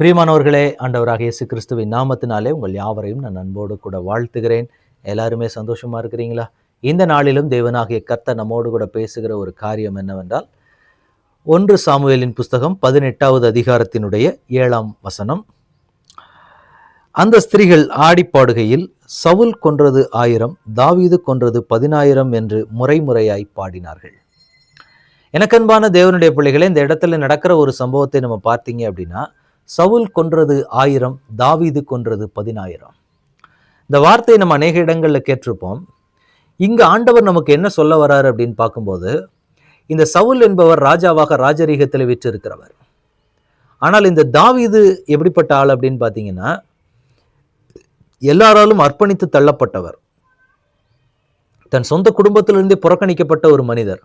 பிரியமானவர்களே ஆண்டவராக இயேசு கிறிஸ்துவின் நாமத்தினாலே உங்கள் யாவரையும் நான் அன்போடு கூட வாழ்த்துகிறேன். எல்லாருமே சந்தோஷமாக இருக்கிறீங்களா? இந்த நாளிலும் தேவனாகிய கர்த்த நம்மோடு கூட பேசுகிற ஒரு காரியம் என்னவென்றால் ஒன்று சாமுவேலின் புஸ்தகம் பதினெட்டாவது அதிகாரத்தினுடைய ஏழாம் வசனம். அந்த ஸ்திரீகள் ஆடிப்பாடுகையில் சவுல் கொன்றது ஆயிரம் தாவீது கொன்றது பதினாயிரம் என்று முறைமுறையாய் பாடினார்கள். எனக்கன்பான தேவனுடைய பிள்ளைகளே இந்த இடத்துல நடக்கிற ஒரு சம்பவத்தை நம்ம பார்த்தீங்க அப்படின்னா சவுல் கொன்றது ஆயிரம் தாவீது கொன்றது பதினாயிரம். இந்த வார்த்தையை நம்ம அநேக இடங்களில் கேட்டிருப்போம். இங்கே ஆண்டவர் நமக்கு என்ன சொல்ல வராரு அப்படின்னு பார்க்கும்போது இந்த சவுல் என்பவர் ராஜாவாக ராஜரீகத்தில் விற்றிருக்கிறவர். ஆனால் இந்த தாவீது எப்படிப்பட்ட ஆள் அப்படின்னு பார்த்தீங்கன்னா எல்லாராலும் அர்ப்பணித்து தள்ளப்பட்டவர். தன் சொந்த குடும்பத்திலிருந்தே புறக்கணிக்கப்பட்ட ஒரு மனிதர்.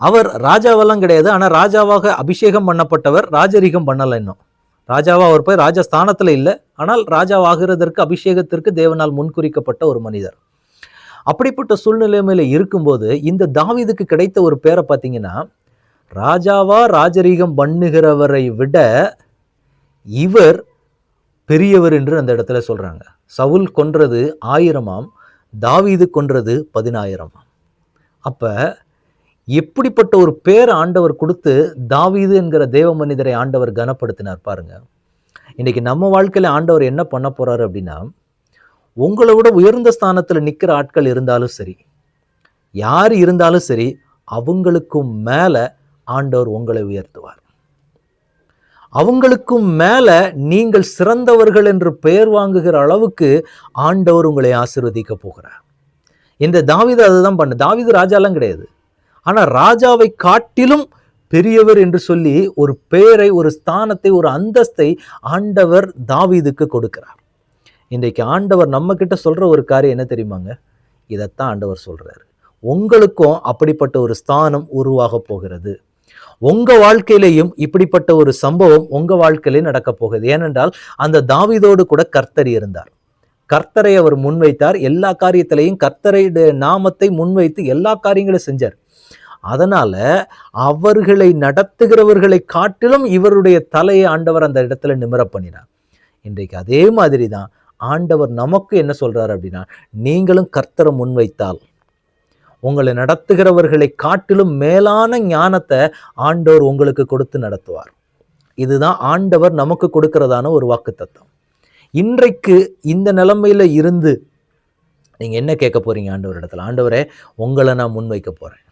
அவர் ராஜாவெல்லாம் கிடையாது. ஆனால் ராஜாவாக அபிஷேகம் பண்ணப்பட்டவர் ராஜரீகம் பண்ணலை இன்னும். ராஜாவாக அவர் போய் ராஜஸ்தானத்தில் இல்லை. ஆனால் ராஜாவாகிறதற்கு அபிஷேகத்திற்கு தேவனால் முன்குறிக்கப்பட்ட ஒரு மனிதர். அப்படிப்பட்ட சூழ்நிலைமையில இருக்கும்போது இந்த தாவீதுக்கு கிடைத்த ஒரு பேரை பார்த்தீங்கன்னா ராஜாவா ராஜரீகம் பண்ணுகிறவரை விட இவர் பெரியவர் என்று அந்த இடத்துல சொல்கிறாங்க சவுல் கொன்றது ஆயிரமாம் தாவீது கொன்றது பதினாயிரமாம். அப்போ எப்படிப்பட்ட ஒரு பேர் ஆண்டவர் கொடுத்து தாவீது என்கிற தேவ மனிதரை ஆண்டவர் கனப்படுத்தினார் பாருங்க. இன்றைக்கி நம்ம வாழ்க்கையில் ஆண்டவர் என்ன பண்ண போகிறாரு அப்படின்னா உங்களை விட உயர்ந்த ஸ்தானத்தில் நிற்கிற ஆட்கள் இருந்தாலும் சரி யார் இருந்தாலும் சரி அவங்களுக்கும் மேலே ஆண்டவர் உங்களை உயர்த்துவார். அவங்களுக்கும் மேலே நீங்கள் சிறந்தவர்கள் என்று பெயர் வாங்குகிற அளவுக்கு ஆண்டவர் உங்களை ஆசீர்வதிக்க போகிறார். இந்த தாவித அதுதான் பண்ண தாவீது ராஜாலாம் கிடையாது. ஆனால் ராஜாவை காட்டிலும் பெரியவர் என்று சொல்லி ஒரு பெயரை ஒரு ஸ்தானத்தை ஒரு அந்தஸ்தை ஆண்டவர் தாவீதுக்கு கொடுக்கிறார். இன்றைக்கு ஆண்டவர் நம்ம கிட்ட சொல்ற ஒரு காரியம் என்ன தெரியுமாங்க? இதைத்தான் ஆண்டவர் சொல்றாரு. உங்களுக்கும் அப்படிப்பட்ட ஒரு ஸ்தானம் உருவாக போகிறது. உங்க வாழ்க்கையிலையும் இப்படிப்பட்ட ஒரு சம்பவம் உங்க வாழ்க்கையிலே நடக்க போகுது. ஏனென்றால் அந்த தாவீதோடு கூட கர்த்தர் இருந்தார். கர்த்தரை அவர் முன்வைத்தார். எல்லா காரியத்திலையும் கர்த்தரையுடைய நாமத்தை முன்வைத்து எல்லா காரியங்களும் செஞ்சார். அதனால் அவர்களை நடத்துகிறவர்களை காட்டிலும் இவருடைய தலையை ஆண்டவர் அந்த இடத்துல நிமிர பண்ணினார். இன்றைக்கு அதே மாதிரி தான் ஆண்டவர் நமக்கு என்ன சொல்கிறார் அப்படின்னா நீங்களும் கர்த்தரை முன்வைத்தால் உங்களை நடத்துகிறவர்களை காட்டிலும் மேலான ஞானத்தை ஆண்டவர் உங்களுக்கு கொடுத்து நடத்துவார். இதுதான் ஆண்டவர் நமக்கு கொடுக்கிறதான ஒரு வாக்கு தத்துவம் இன்றைக்கு இந்த நிலைமையில் இருந்து நீங்கள் என்ன கேட்க போறீங்க ஆண்டவர் இடத்துல ஆண்டவரே உங்களை நான் முன்வைக்க போகிறேன்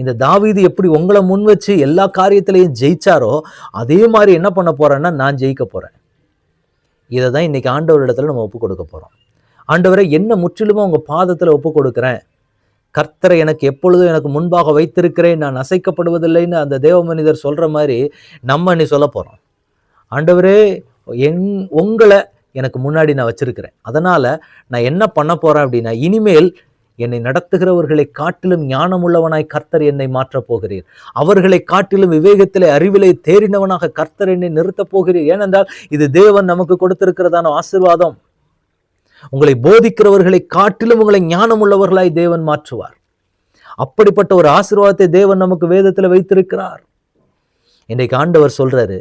இந்த தாவீது எப்படி உங்களை முன் வச்சு எல்லா காரியத்திலையும் ஜெயிச்சாரோ அதே மாதிரி என்ன பண்ண போறேன்னா நான் ஜெயிக்க போறேன். இதை தான் இன்னைக்கு ஆண்டவர் இடத்துல நம்ம ஒப்பு கொடுக்க போறோம். ஆண்டவரை என்ன முற்றிலுமோ உங்க பாதத்துல ஒப்பு கொடுக்குறேன்? கர்த்தரை எனக்கு எப்பொழுதும் எனக்கு முன்பாக வைத்திருக்கிறேன் நான் அசைக்கப்படுவதில்லைன்னு அந்த தேவ மனிதர் சொல்ற மாதிரி நம்ம நீ சொல்ல போறோம். ஆண்டவரே என் உங்களை எனக்கு முன்னாடி நான் வச்சிருக்கிறேன். அதனால நான் என்ன பண்ண போறேன் அப்படின்னா இனிமேல் என்னை நடத்துகிறவர்களை காட்டிலும் ஞானமுள்ளவனாய் கர்த்தர் என்னை மாற்றப் போகிறீர். அவர்களை காட்டிலும் விவேகத்திலே அறிவிலே தேறினவனாக கர்த்தர் என்னை நிறுத்தப் போகிறீர். ஏனென்றால் இது தேவன் நமக்கு கொடுத்திருக்கிறதான ஆசிர்வாதம். உங்களை போதிக்கிறவர்களை காட்டிலும் உங்களை ஞானம் உள்ளவர்களாய் தேவன் மாற்றுவார். அப்படிப்பட்ட ஒரு ஆசீர்வாதத்தை தேவன் நமக்கு வேதத்தில் வைத்திருக்கிறார். இன்றைக்கு ஆண்டவர் சொல்றாரு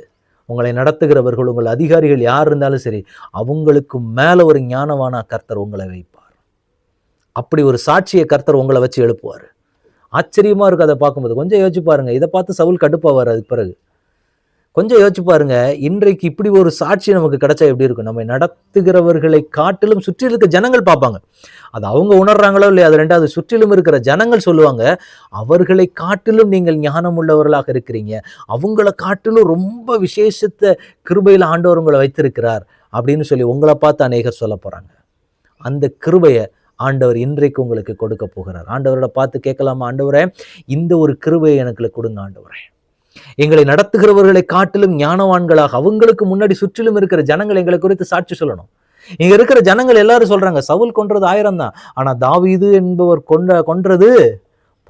உங்களை நடத்துகிறவர்கள் உங்கள் அதிகாரிகள் யார் இருந்தாலும் சரி அவங்களுக்கு மேல ஒரு ஞானவானா கர்த்தர் உங்களை வைப்பார். அப்படி ஒரு சாட்சியை கர்த்தர் உங்களை வச்சு எழுப்புவார். ஆச்சரியமாக இருக்கு அதை பார்க்கும்போது. கொஞ்சம் யோசிச்சு பாருங்க. இதை பார்த்து சவுல் கடுப்பாவார் அதுக்கு பிறகு கொஞ்சம் யோசிச்சு பாருங்க. இன்றைக்கு இப்படி ஒரு சாட்சி நமக்கு கிடைச்சா எப்படி இருக்கும்? நம்ம நடத்துகிறவர்களை காட்டிலும் சுற்றி இருக்க ஜனங்கள் பார்ப்பாங்க. அது அவங்க உணர்றாங்களோ இல்லையா அது ரெண்டாவது சுற்றிலும் இருக்கிற ஜனங்கள் சொல்லுவாங்க அவர்களை காட்டிலும் நீங்கள் ஞானம் உள்ளவர்களாக இருக்கிறீங்க. அவங்கள காட்டிலும் ரொம்ப விசேஷத்த கிருபையில் ஆண்டவர் உங்களை வைத்திருக்கிறார். அப்படின்னு சொல்லி உங்களை பார்த்து அநேகர் சொல்ல போகிறாங்க அந்த கிருபையை ஆண்டவர் இன்றைக்கு உங்களுக்கு கொடுக்க போகிறார். ஆண்டவரோட பார்த்து கேட்கலாமா? ஆண்டவரே இந்த ஒரு கிருபையை எனக்கு கொடுங்க ஆண்டவரே. எங்களை நடத்துகிறவர்களை காட்டிலும் ஞானவான்களாக அவங்களுக்கு முன்னாடி சுற்றிலும் இருக்கிற ஜனங்கள் எங்களை குறித்து சாட்சி சொல்லணும். இங்க இருக்கிற ஜனங்கள் எல்லாரும் சொல்றாங்க சவுல் கொன்றது ஆயிரம் தான். ஆனா தாவீது என்பவர் கொன்ற கொன்றது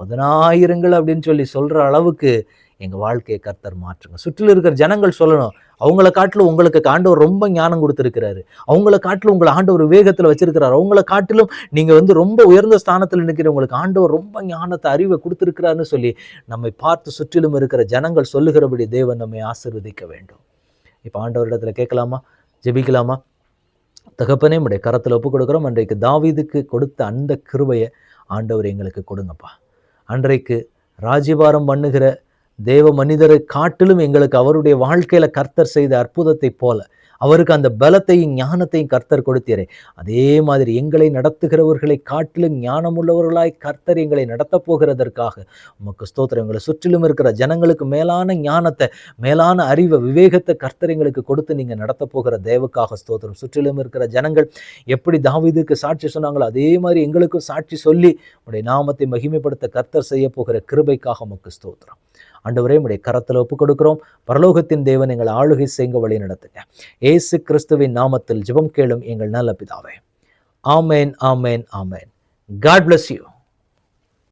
பதினாயிரங்கள் அப்படின்னு சொல்லி சொல்ற அளவுக்கு எங்கள் வாழ்க்கையை கர்த்தர் மாற்றுங்க. சுற்றிலும் இருக்கிற ஜனங்கள் சொல்லணும் அவங்கள காட்டிலும் உங்களுக்கு ஆண்டவர் ரொம்ப ஞானம் கொடுத்துருக்கிறாரு. அவங்கள காட்டிலும் உங்களை ஆண்டவர் வேகத்தில் வச்சிருக்கிறாரு. அவங்கள காட்டிலும் நீங்கள் வந்து ரொம்ப உயர்ந்த ஸ்தானத்தில் நிற்கிற உங்களுக்கு ஆண்டவர் ரொம்ப ஞானத்தை அறிவை கொடுத்துருக்கிறாருன்னு சொல்லி நம்மை பார்த்து சுற்றிலும் இருக்கிற ஜனங்கள் சொல்லுகிறபடி தேவன் நம்மை ஆசீர்வதிக்க வேண்டும். இப்போ ஆண்டவரிடத்தில் கேட்கலாமா? ஜெபிக்கலாமா? தகப்பனே உடைய கரத்தில் ஒப்பு கொடுக்குறோம். அன்றைக்கு தாவீதுக்கு கொடுத்த அந்த கிருவையை ஆண்டவர் எங்களுக்கு கொடுங்கப்பா. அன்றைக்கு ராஜ்யபாரம் பண்ணுகிற தேவ மனிதரை காட்டிலும் எங்களுக்கு அவருடைய வாழ்க்கையில கர்த்தர் செய்த அற்புதத்தைப் போல அவருக்கு அந்த பலத்தையும் ஞானத்தையும் கர்த்தர் கொடுத்தீரே. அதே மாதிரி எங்களை நடத்துகிறவர்களை காட்டிலும் ஞானமுள்ளவர்களாய் கர்த்தர் எங்களை நடத்தப் போகிறதற்காக உமக்கு ஸ்தோத்திரம். எங்களை சுற்றிலும் இருக்கிற ஜனங்களுக்கு மேலான ஞானத்தை மேலான அறிவை விவேகத்தை கர்த்தர் எங்களுக்கு கொடுத்து நீங்கள் நடத்த போகிற தேவக்காக ஸ்தோத்திரம். சுற்றிலும் இருக்கிற ஜனங்கள் எப்படி தாவிதுக்கு சாட்சி சொன்னாங்களோ அதே மாதிரி எங்களுக்கும் சாட்சி சொல்லி உடைய நாமத்தை மகிமைப்படுத்த கர்த்தர் செய்ய போகிற கிருபைக்காக உமக்கு ஸ்தோத்திரம். ஆண்டவரே உடைய கரத்தில் ஒப்பு கொடுக்கிறோம் பரலோகத்தின் தேவன் எங்கள் ஆளுகை செய்க வழி நடத்துங்க. ஏசு கிறிஸ்துவின் நாமத்தில் ஜெபம் கேளும் எங்கள் நல்ல பிதாவே. ஆமேன் ஆமேன் ஆமேன். God bless you